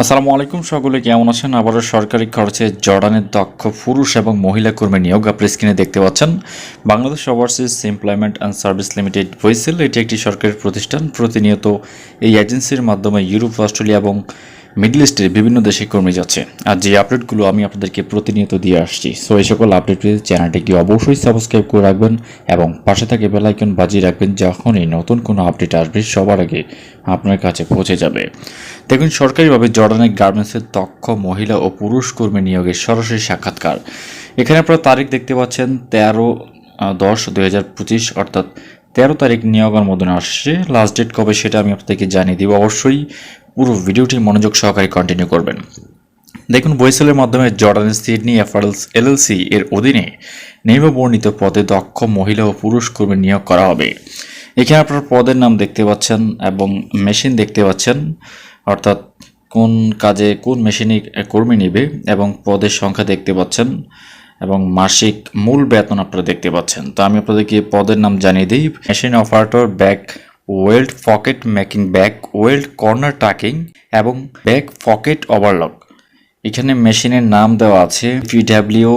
আসসালামু আলাইকুম সকলে, কেমন আছেন? আবারও সরকারি খরচে জর্ডানের দক্ষ পুরুষ এবং মহিলা কর্মী নিয়োগ আপনি স্ক্রিনে দেখতে পাচ্ছেন। Bangladesh overseas employment and service limited BOESL এটি একটি সরকারি প্রতিষ্ঠান। প্রতিনিয়ত এই এজেন্সির মাধ্যমে ইউরোপ অস্ট্রেলিয়া এবং মিডল ইস্টের বিভিন্ন দেশে কর্মী যাচ্ছে। আর যে আপডেটগুলো আমি আপনাদেরকে প্রতিনিয়ত দিয়ে আসছি সো এই সকল আপডেট পেয়ে চ্যানেলটিকে অবশ্যই সাবস্ক্রাইব করে রাখবেন এবং পাশে থাকে বেলাইকন বাজিয়ে রাখবেন যখনই নতুন কোনো আপডেট আসবে সবার আগে। আপনার কাছে পৌঁছে যাবে। দেখুন, সরকারিভাবে জর্ডানের গার্মেন্টসের দক্ষ মহিলা ও পুরুষ কর্মী নিয়োগের সরাসরি সাক্ষাৎকার। এখানে আপনারা তারিখ দেখতে পাচ্ছেন, তেরো দশ দুই অর্থাৎ তেরো তারিখ নিয়োগ অনুমোদন আসছে। লাস্ট ডেট কবে সেটা আমি আপনাদেরকে জানিয়ে দিব। অবশ্যই পুরো ভিডিওটি মনোযোগ সহকারে কন্টিনিউ করবেন। দেখুন বৈসেলের মাধ্যমে জর্ডানের সিডনি অ্যাফারেলস এলএলসি এর অধীনে নিম্নবর্ণিত পদে দক্ষ মহিলা ও পুরুষ কর্মী নিয়োগ করা হবে। এখানে আপনার পদের নাম দেখতে পাচ্ছেন এবং মেশিন দেখতে পাচ্ছেন। অর্থাৎ কোন কাজে কোন মেশিনে কর্মী নেবে এবং পদের সংখ্যা দেখতে পাচ্ছেন এবং মাসিক মূল বেতন আপনারা দেখতে পাচ্ছেন। তো আমি আপনাদেরকে পদের নাম জানিয়ে দিই। Machine operator back welt pocket making back welt corner tacking এবং ব্যাক পকেট ওভারলক। এখানে মেশিনের নাম দেওয়া আছে পিডাব্লিউ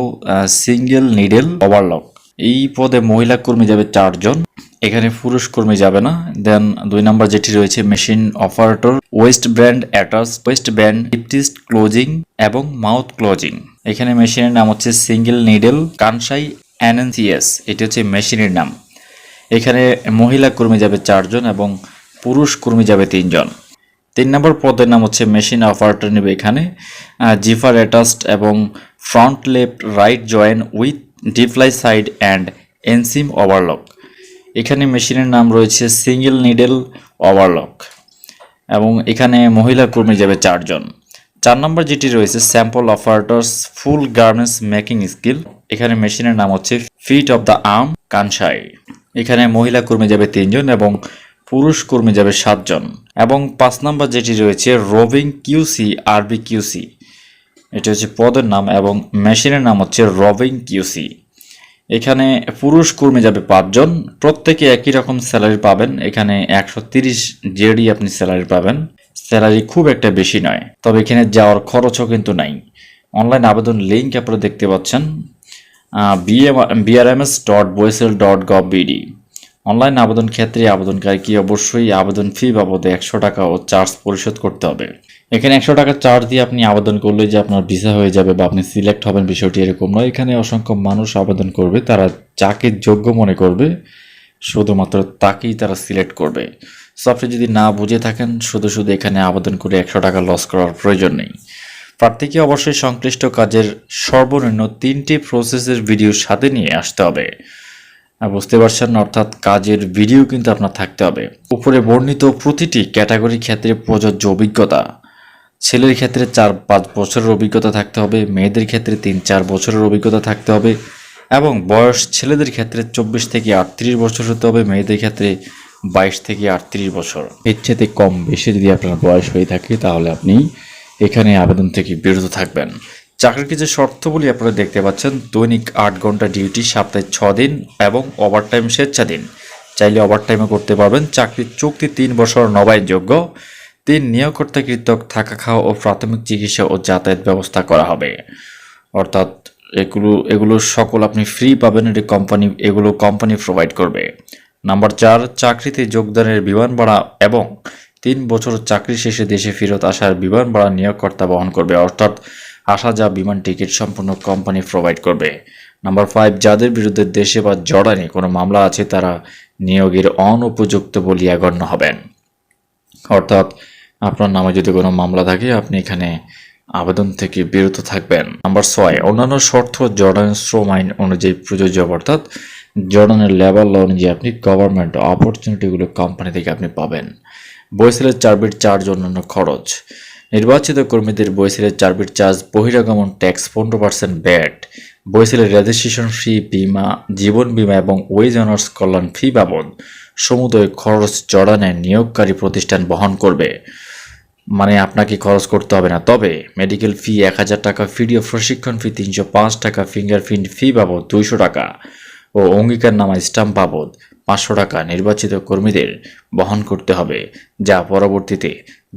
সিঙ্গেল নিডেল, ওভারলক। এই পদে মহিলা কর্মী যাবে চারজন। এখানে পুরুষ কর্মী যাবে না। দেন দুই নাম্বার যেটি রয়েছে machine operator waist band attach waist band হিপটিস্ট closing এবং মাউথ ক্লোজিং এখানে মেশিনের নাম হচ্ছে সিঙ্গেল নিডেল কানসাই অ্যানএনসিএস এটি হচ্ছে মেশিনের নাম। এখানে মহিলা কর্মী যাবে চারজন এবং পুরুষ কর্মী যাবে তিনজন। তিন নম্বর পদের নাম হচ্ছে মেশিন অপারেটর নেবে এখানে। জিফার অ্যাটাস্ট এবং front left right join with ডিপ্লাই side and inseam overlock এখানে মেশিনের নাম রয়েছে সিঙ্গেল নিডেল ওভারলক এবং এখানে মহিলা কর্মী যাবে চারজন। চার নম্বর যেটি রয়েছে sample operators full garments making skill এখানে মেশিনের নাম হচ্ছে feed off the arm Kansai. এখানে মহিলা কর্মী যাবে তিনজন এবং পুরুষ কর্মী যাবে সাতজন। এবং পাঁচ নম্বর যেটি রয়েছে রোভিং কিউসি আরবি কিউসি এটি হচ্ছে পদের নাম এবং মেশিনের নাম হচ্ছে রবিং কিউসি এখানে পুরুষ কর্মী যাবে পাঁচজন। প্রত্যেকে একই রকম স্যালারি পাবেন। এখানে একশো তিরিশ জেডি আপনি স্যালারি পাবেন। স্যালারি খুব একটা বেশি নয়, তবে এখানে যাওয়ার খরচও কিন্তু নাই। অনলাইন আবেদন লিঙ্ক আপনারা দেখতে পাচ্ছেন BRMS dot BOESL dot gov BD online আবেদন ক্ষেত্রে আবেদনকারীকে অবশ্যই আবেদন ফি বাবদে একশো টাকা ও চার্জ পরিশোধ করতে হবে। এখানে একশো টাকা চার্জ দিয়ে আপনি আবেদন করলে যে আপনার ভিসা হয়ে যাবে বা আপনি সিলেক্ট হবেন বিষয়টি এরকম নয়। এখানে অসংখ্য মানুষ আবেদন করবে, তারা যাকে যোগ্য মনে করবে, শুধুমাত্র তাকেই তারা সিলেক্ট করবে। সো যদি না বুঝে থাকেন, শুধু শুধু এখানে আবেদন করে একশো টাকা লস করার প্রয়োজন নেই। প্রার্থীকে অবশ্যই সংশ্লিষ্ট কাজের সর্বনিম্ন তিনটি প্রসেসের ভিডিও সাথে নিয়ে আসতে হবে। বুঝতে পারছেন, অর্থাৎ কাজের ভিডিও কিন্তু আপনার থাকতে হবে। উপরে বর্ণিত প্রতিটি ক্যাটাগরির ক্ষেত্রে প্রযোজ্য অভিজ্ঞতা। ছেলের ক্ষেত্রে চার পাঁচ বছরের অভিজ্ঞতা থাকতে হবে, মেয়েদের ক্ষেত্রে তিন চার বছরের অভিজ্ঞতা থাকতে হবে এবং বয়স ছেলেদের ক্ষেত্রে চব্বিশ থেকে আটত্রিশ বছর হতে হবে, মেয়েদের ক্ষেত্রে বাইশ থেকে আটত্রিশ বছর। এর চেয়ে কম বেশি যদি আপনার বয়স হয়ে থাকে তাহলে আপনি এখানে আবেদন থেকে বিরত থাকবেন। চাকরির কিছু শর্তগুলি আপনারা দেখতে পাচ্ছেন, দৈনিক আট ঘণ্টা ডিউটি, সপ্তাহে ছ দিন এবং ওভারটাইম স্বেচ্ছাদিন চাইলে ওভারটাইমও করতে পারবেন, চাকরির চুক্তি তিন বছর নবায়নযোগ্য। তিন নিয়োগকর্তা কৃতক থাকা খাওয়া ও প্রাথমিক চিকিৎসা ও যাতায়াত ব্যবস্থা করা হবে। অর্থাৎ এগুলো এগুলো সকল আপনি ফ্রি পাবেন, এটি কোম্পানি এগুলো কোম্পানি প্রোভাইড করবে। নাম্বার চার, চাকরিতে যোগদানের বিমান ভাড়া এবং তিন বছর চাকরি শেষে দেশে ফেরত আসার বিমান ভাড়া নিয়োগকর্তা বহন করবে। অর্থাৎ আসা যা বিমান টিকিট সম্পূর্ণ কোম্পানি প্রোভাইড করবে। নাম্বার ফাইভ যাদের বিরুদ্ধে দেশে বা জর্ডানে কোনো মামলা আছে, তারা নিয়োগের অনুপযুক্ত বলিয়া গণ্য হবেন। অর্থাৎ আপনার নামে যদি কোনো মামলা থাকে, আপনি এখানে আবেদন থেকে বিরত থাকবেন। নাম্বার ছয়, অন্যান্য শর্ত জর্ডান শ্রম আইন অনুযায়ী প্রযোজ্য অর্থাৎ জর্ডানের লেবার ল অনুযায়ী আপনি গভর্নমেন্ট অপরচুনিটিগুলো কোম্পানি থেকে আপনি পাবেন। বইসেলের চার্বির চার্জ অন্যান্য খরচ। নির্বাচিত কর্মীদের বইসেলের চার্বির চার্জ বহিরাগমন ট্যাক্স পনেরো পার্সেন্ট ব্যাট বইসেলের রেজিস্ট্রেশন ফি বিমা, জীবন বিমা এবং ওয়েজ অনার্স কল্যাণ ফি বাবদ সমুদয় খরচ জড়ানে নিয়োগকারী প্রতিষ্ঠান বহন করবে। মানে আপনাকে খরচ করতে হবে না। তবে মেডিকেল ফি এক হাজার টাকা ভিডিও প্রশিক্ষণ ফি তিনশো পাঁচ টাকা ফিঙ্গারপ্রিন্ট ফি বাবদ দুইশো টাকা ও অঙ্গীকার নামা স্টাম্প বাবদ পাঁচশো টাকা নির্বাচিত কর্মীদের বহন করতে হবে, যা পরবর্তীতে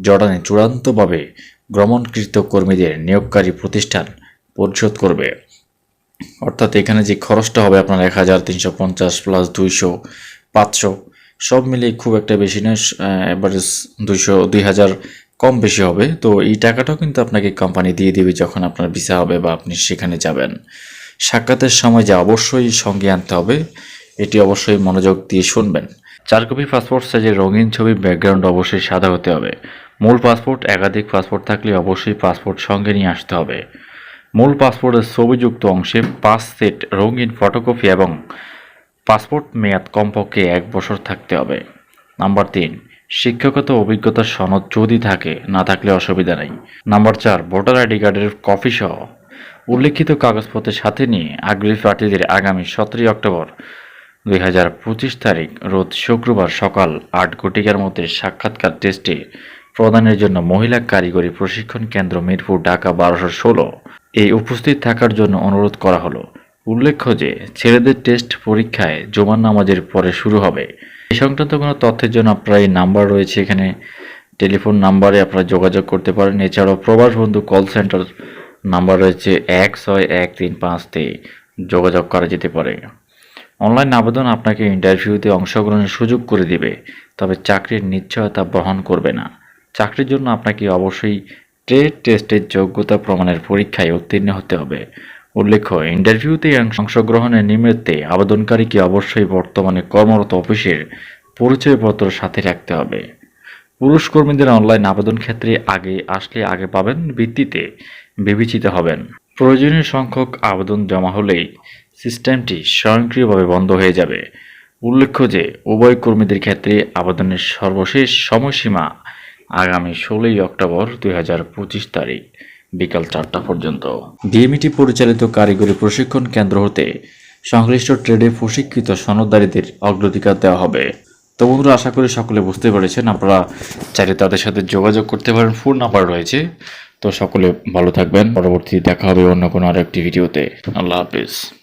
জর্ডানে চূড়ান্তভাবে গ্রমণকৃত কর্মীদের নিয়োগকারী প্রতিষ্ঠান পরিশোধ করবে। অর্থাৎ এখানে যে খরচটা হবে আপনার এক হাজার তিনশো পঞ্চাশ প্লাস দুইশো, পাঁচশো, সব মিলিয়ে খুব একটা বেশি নয় অ্যাভারেজ দুইশো, দুই হাজার কম বেশি হবে। তো এই টাকাটাও কিন্তু আপনাকে কোম্পানি দিয়ে দেবে যখন আপনার ভিসা হবে বা আপনি সেখানে যাবেন। সাক্ষাতের সময় যে অবশ্যই সঙ্গে আনতে হবে, এটি অবশ্যই মনোযোগ দিয়ে শুনবেন। চার কপি পাসপোর্ট সাইজের রঙিন ছবি ব্যাকগ্রাউন্ড অবশ্যই সাদা হতে হবে। মূল পাসপোর্ট একাধিক পাসপোর্ট থাকলে অবশ্যই পাসপোর্ট সঙ্গে নিয়ে আসতে হবে। মূল পাসপোর্টের ছবিযুক্ত অংশে পাঁচ সেট রঙিন ফটোকপি এবং পাসপোর্ট মেয়াদ কমপক্ষে এক বছর থাকতে হবে। নাম্বার তিন শিক্ষাগত অভিজ্ঞতার সনদ যদি থাকে, না থাকলে অসুবিধা নেই। নাম্বার চার, ভোটার আইডি কার্ডের কপি সহ। উল্লেখিত কাগজপত্রের সাথে নিয়ে আগ্রহী প্রার্থীদের আগামী সতেরোই অক্টোবর দুই হাজার পঁচিশ তারিখ, রোজ শুক্রবার সকাল আট ঘটিকার মধ্যে সাক্ষাৎকার টেস্টে প্রদানের জন্য মহিলা কারিগরি প্রশিক্ষণ কেন্দ্র মিরপুর, ঢাকা বারোশো ষোলো। এই উপস্থিত থাকার জন্য অনুরোধ করা হলো। উল্লেখ্য যে, ছেলেদের টেস্ট পরীক্ষায় জমান নামাজের পরে শুরু হবে। এই সংক্রান্ত কোনো তথ্যের জন্য আপনার এই নাম্বার রয়েছে এখানে। টেলিফোন নাম্বারে আপনারা যোগাযোগ করতে পারেন। এছাড়াও প্রবাস বন্ধু কল সেন্টার নাম্বার রয়েছে এক ছয় এক তিন পাঁচতে যোগাযোগ করা যেতে পারে। অনলাইন আবেদন আপনাকে ইন্টারভিউতে অংশগ্রহণের সুযোগ করে দিবে, তবে চাকরির নিশ্চয়তা বহন করবে না। চাকরির জন্য আপনাকে অবশ্যই ট্রেড টেস্টের যোগ্যতা প্রমাণের পরীক্ষায় উত্তীর্ণ হতে হবে। উল্লেখ্য, ইন্টারভিউতে অংশগ্রহণের নিমিত্তে আবেদনকারীকে অবশ্যই বর্তমানে কর্মরত অফিসের পরিচয়পত্র সাথে রাখতে হবে। পুরুষ কর্মীদের অনলাইন আবেদন ক্ষেত্রে আগে আসলে আগে পাবেন, ভিত্তিতে বিবেচিত হবেন। প্রয়োজনীয় সংখ্যক আবেদন জমা হলেই সিস্টেমটি স্বয়ংক্রিয়ভাবে বন্ধ হয়ে যাবে। উল্লেখ্য যে, উভয় কর্মীদের ক্ষেত্রে আবেদনের সর্বশেষ সময়সীমা আগামী ষোলোই অক্টোবর দুই হাজার পঁচিশ তারিখ। বিকাল চারটা পর্যন্ত। ডিএমইটি পরিচালিত কারিগরি প্রশিক্ষণ কেন্দ্র হতে সংশ্লিষ্ট ট্রেডে প্রশিক্ষিত সনদদারীদের অগ্রাধিকার দেওয়া হবে। তো বন্ধুরা, আশা করি সকলে বুঝতে পেরেছেন। আপনারা চাইলে তাদের সাথে যোগাযোগ করতে পারেন। ফোন নাম্বার রয়েছে। তো সকলে ভালো থাকবেন। পরবর্তী দেখা হবে অন্য কোনো আরেকটি ভিডিওতে। আল্লাহ হাফিজ।